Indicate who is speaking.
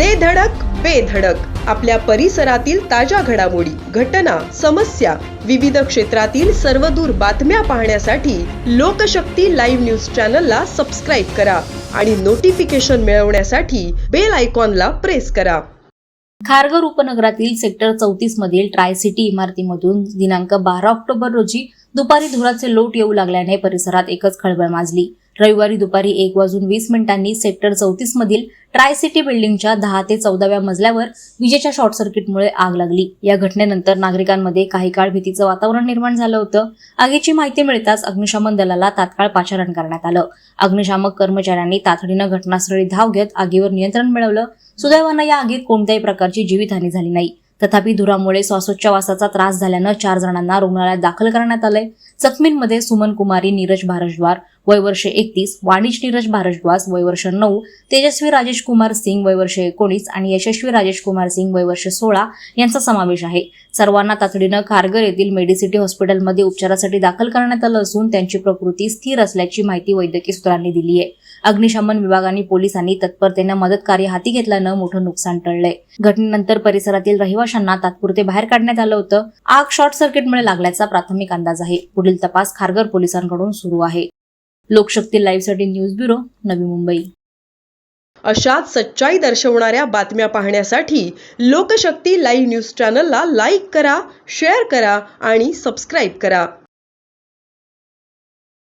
Speaker 1: दे धडक बेधडक आपल्या परिसरातील ताज्या घडामोडी घटना समस्या विविध क्षेत्रातील सर्वदूर बातम्या पाहण्यासाठी लोकशक्ती लाईव्ह न्यूज चॅनलला सबस्क्राईब करा आणि नोटिफिकेशन मिळवण्यासाठी बेल आयकॉनला प्रेस करा.
Speaker 2: खारघर उपनगरातील सेक्टर चौतीस मधील ट्राय सिटी इमारतीमधून दिनांक बारा ऑक्टोबर रोजी दुपारी धुराचे लोट येऊ लागल्याने परिसरात एकच खळबळ माजली. रविवारी दुपारी एक वाजून वीस मिनिटांनी सेक्टर चौतीस मधील ट्राय सिटी बिल्डिंगच्या दहा ते चौदाव्या मजल्यावर विजेच्या शॉर्ट सर्किटमुळे आग लागली. या घटनेनंतर नागरिकांमध्ये काही काळ भीतीचं वातावरण निर्माण झालं होतं. आगीची माहिती मिळताच अग्निशमन दलाला तात्काळ पाचारण करण्यात आलं. अग्निशामक कर्मचाऱ्यांनी तातडीनं घटनास्थळी धाव घेत आगीवर नियंत्रण मिळवलं. सुदैवानं या आगीत कोणत्याही प्रकारची जीवितहानी झाली नाही. तथापि धुरामुळे श्वासोच्छवासाचा त्रास झाल्यानं चार जणांना रुग्णालयात दाखल करण्यात आलंय. जखमींमध्ये सुमन कुमारी नीरज भारद्वाज वय वर्ष एकतीस वाणिज नीरज भारद्वाज वय वर्ष नऊ तेजस्वी राजेश कुमार सिंग वय वर्ष एकोणीस आणि यशस्वी राजेश कुमार सिंग वय वर्ष सोळा यांचा समावेश आहे. सर्वांना तातडीनं खारघर येथील मेडिसिटी हॉस्पिटलमध्ये उपचारासाठी दाखल करण्यात आलं असून त्यांची प्रकृती स्थिर असल्याची माहिती वैद्यकीय सूत्रांनी दिली आहे. अग्निशमन विभागाने पोलिसांनी तत्परतेनं मदत कार्य हाती घेतल्यानं मोठं नुकसान टळलंय. घटनेनंतर परिसरातील रहिवाशांना तात्पुरते बाहेर काढण्यात आलं होतं. आग शॉर्ट सर्किटमुळे लागल्याचा प्राथमिक अंदाज आहे. पुढील तपास खारघर पोलिसांकडून सुरू आहे. लोकशक्ती लाईव्हसाठी न्यूज ब्युरो नवी मुंबई.
Speaker 1: अशाच सच्चाई दर्शवणाऱ्या बातम्या पाहण्यासाठी लोकशक्ती लाईव्ह न्यूज चॅनलला लाईक करा शेअर करा आणि सबस्क्राईब करा.